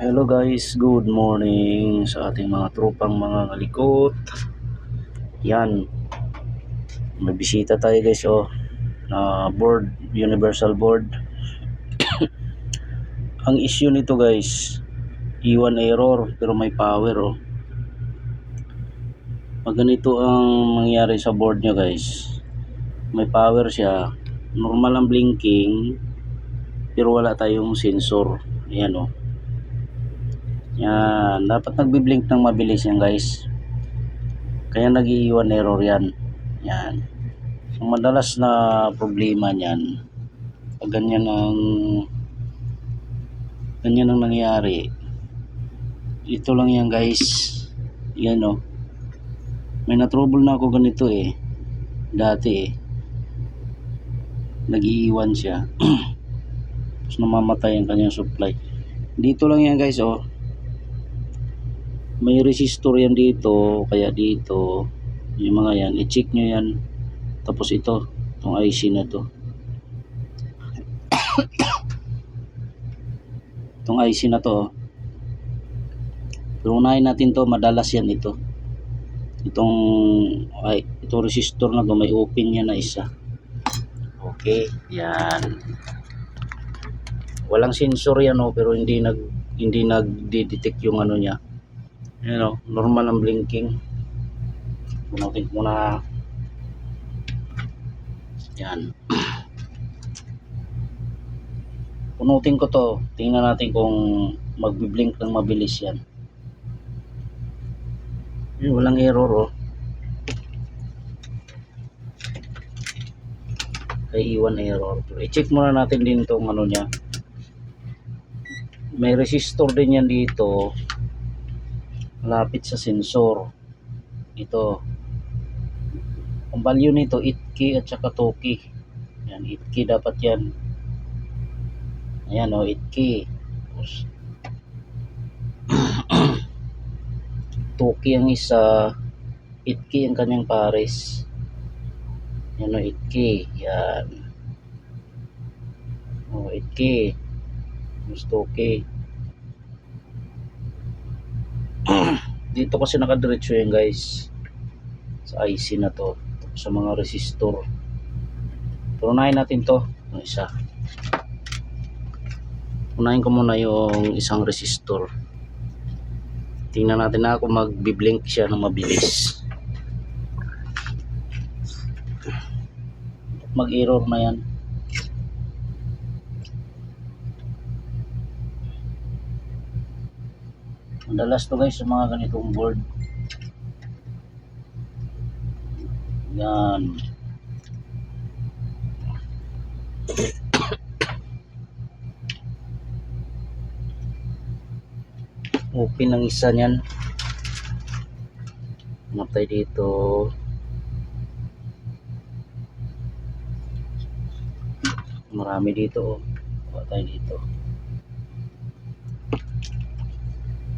Hello guys, good morning sa ating mga tropang mga ngalikot. Yan. May bisita tayo guys oh. Na board, universal board. Ang issue nito guys, iwan error pero may power oh. Pag ganito ang mangyari sa board nyo guys, may power siya. Normal ang blinking pero wala tayong sensor. Ayan oh. Yan, dapat nagbi-blink ng mabilis yan guys. Kaya nag-iiwan error yan. Yan. Ang madalas na problema niyan, pag ganyan ang ganyan ang nangyari, ito lang yan guys. Yan o. May na-trouble na ako ganito eh. Dati eh. Nag-iiwan siya. Tapos namamatay ang kanyang supply. Dito lang yan guys oh may resistor yan dito kaya dito yung mga yan i-check nyo yan. Tapos ito itong IC na to. Itong IC na to pero unahin natin to madalas yan ito. Itong ay, itong resistor na to may open yan na isa. Okay yan. Walang sensor yan oh, pero hindi nag hindi nag-detect yung ano niya Ayan o, normal ang blinking. Punutin ko muna. Yan. Punutin ko to. Tingnan natin kung magbi-blink ng mabilis yan. Ayan, walang error oh. Kay iwan error. I-check muna natin din tong ano niya. May resistor din yan dito malapit sa sensor. Ito. Ang value nito 8K at saka 2K yan 8K dapat yan. Ayan o 8K Tapos, 2K ang isa 8K ang kanyang pares. Yan o 8K yan. O 8K Tapos 2K dito kasi nakadiretso yan guys. Sa IC na to. Sa mga resistor. Pero unahin natin to. Yung isa. Unahin ko muna yung isang resistor. Tingnan natin na kung magbiblink siya ng mabilis. Mag error na yan madalas to guys sa mga ganitong board. Yan. Open ang isa niyan. Matay dito. Marami dito oh. tayo dito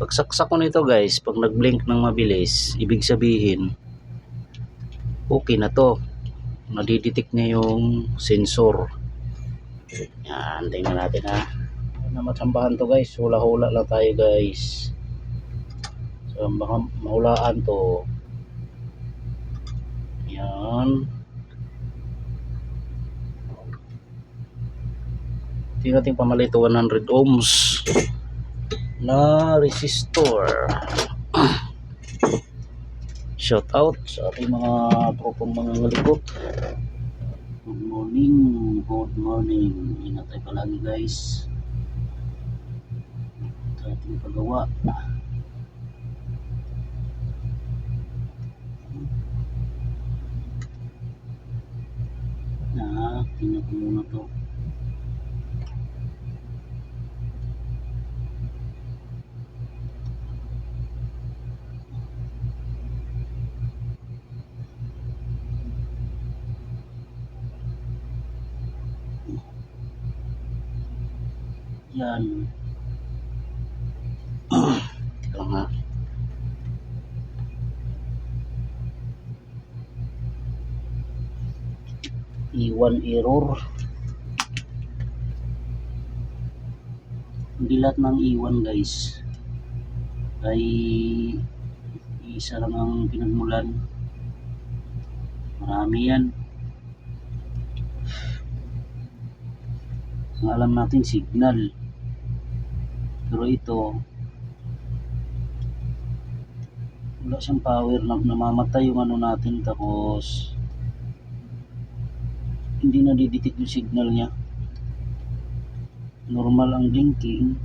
pagsaksak ko nito guys pag nag blink ng mabilis ibig sabihin okay na to. Nadidetect niya yung sensor. Yan tingnan natin ha. Na matsambahan to guys. Hula hula lang tayo guys. So baka mahulaan to. Yan. Tingnan natin pamalit 100 ohms na resistor. Shout out sa ating mga propong mga ngalikot good morning good morning. Ingat tayo palagi guys. Sa ating paggawa. Na tingnan muna to Yan. Ito nga. Iwan error. Hindi lahat ng iwan guys ay isa lang ang pinagmulan marami yan ang alam natin signal pero ito wala siyang power na namamatay yung ano natin tapos hindi na didetect yung signal niya. Normal ang blinking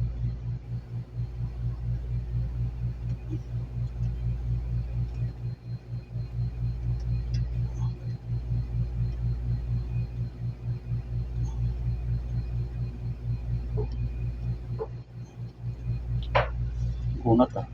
kunat ah.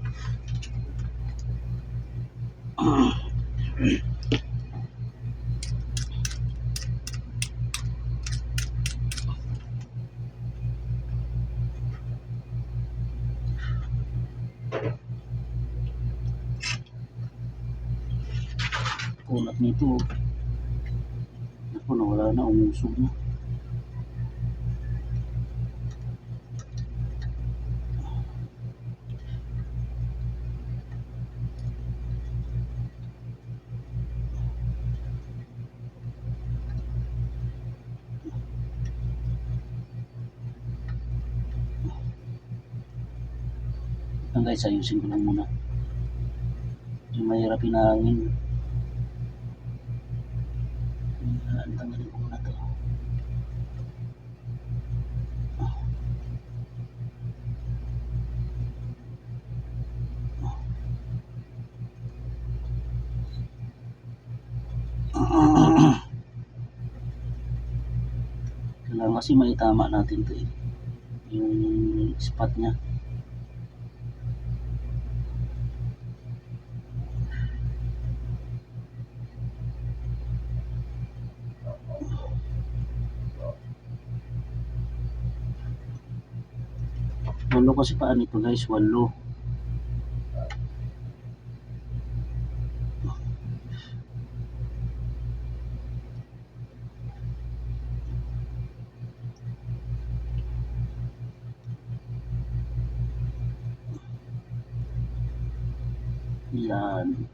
Kunat nito. Ako nawala na umusog na Yan guys, ayusin ko lang muna. Yung mahirap hinangin. Yan, tanggalin ko muna to. Kailangan kasi maitama natin to eh. Yung spot niya. Walo kasi paan ito guys, walo. Yan.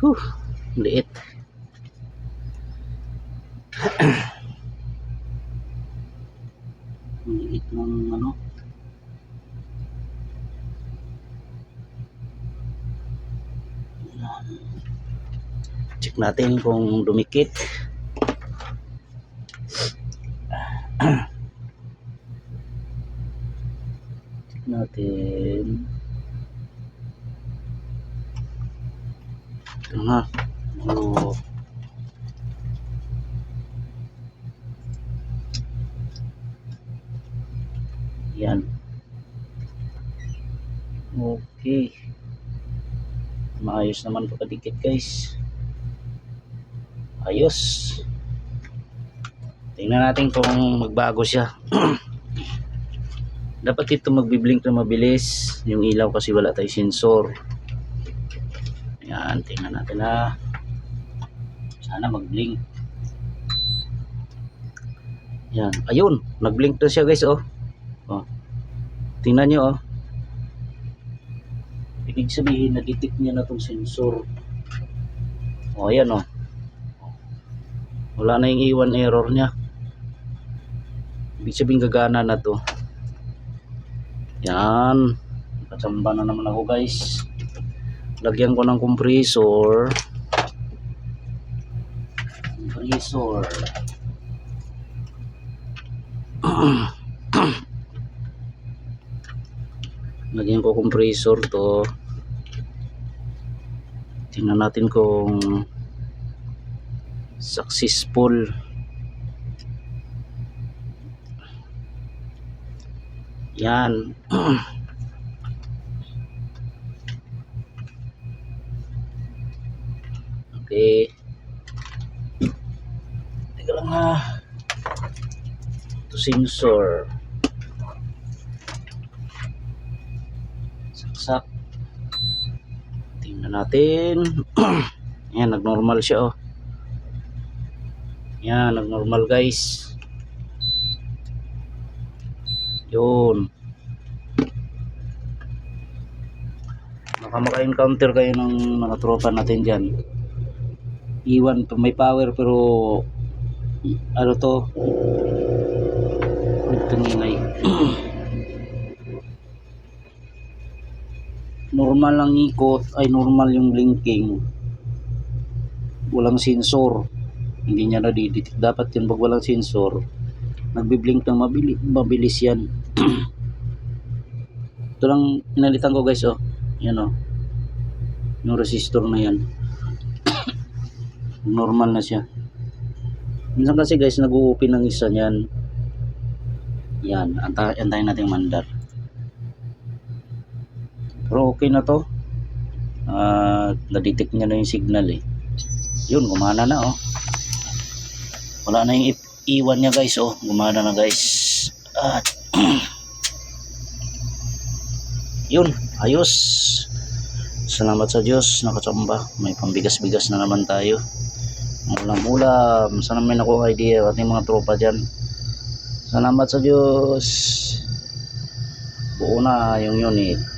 Huh, liit. Ang liit ng ano. Yan. Check natin kung dumikit. Check natin. Ito na. Oh. Yan. Okay. Maayos naman pagkadikit guys. Ayos. Tingnan natin kung magbago siya. Dapat ito magbiblink na mabilis. Yung ilaw kasi wala tayong sensor. Yan, tingnan natin ha. Sana magblink. Yan. Ayun, nagblink na siya guys oh. Oh. Tingnan nyo oh. Ibig sabihin, na-detect niya na tong sensor. O, ayan oh. Wala na yung iwan error niya. Ibig sabihin, gagana na to. Yan. Nakachamba na naman ako guys. Lagyan ko ng compressor. Compressor. lagyan ko compressor to tingnan natin kung successful. Yan. Okay. Teka lang ha ito sensor natin yan nagnormal siya oh Yan, nag-normal guys. Yun. Baka maka-encounter kayo ng mga tropa natin dyan. Iwan, may power pero ano to? Ito ngingay. normal lang ikot ay normal yung blinking. Walang sensor. Hindi niya nadidetect. Dapat yun pag walang sensor nagbiblink ng mabili, mabilis yan. Ito lang pinalitan ko guys oh. Yan oh. Yung resistor na yan. Normal na siya. Minsan kasi guys nag-open ng isa niyan. Yan antay, antayin natin mandar pero okay na to. Ah, na-detect niya na yung signal eh. Yun gumana na oh. Wala na yung iwan niya guys oh. Gumana na guys. At yun ayos. Salamat sa Diyos nakachamba. May pambigas-bigas na naman tayo. Ulam-ulam sana may nakuha idea ating mga tropa dyan. Salamat sa Diyos. Buo na yung unit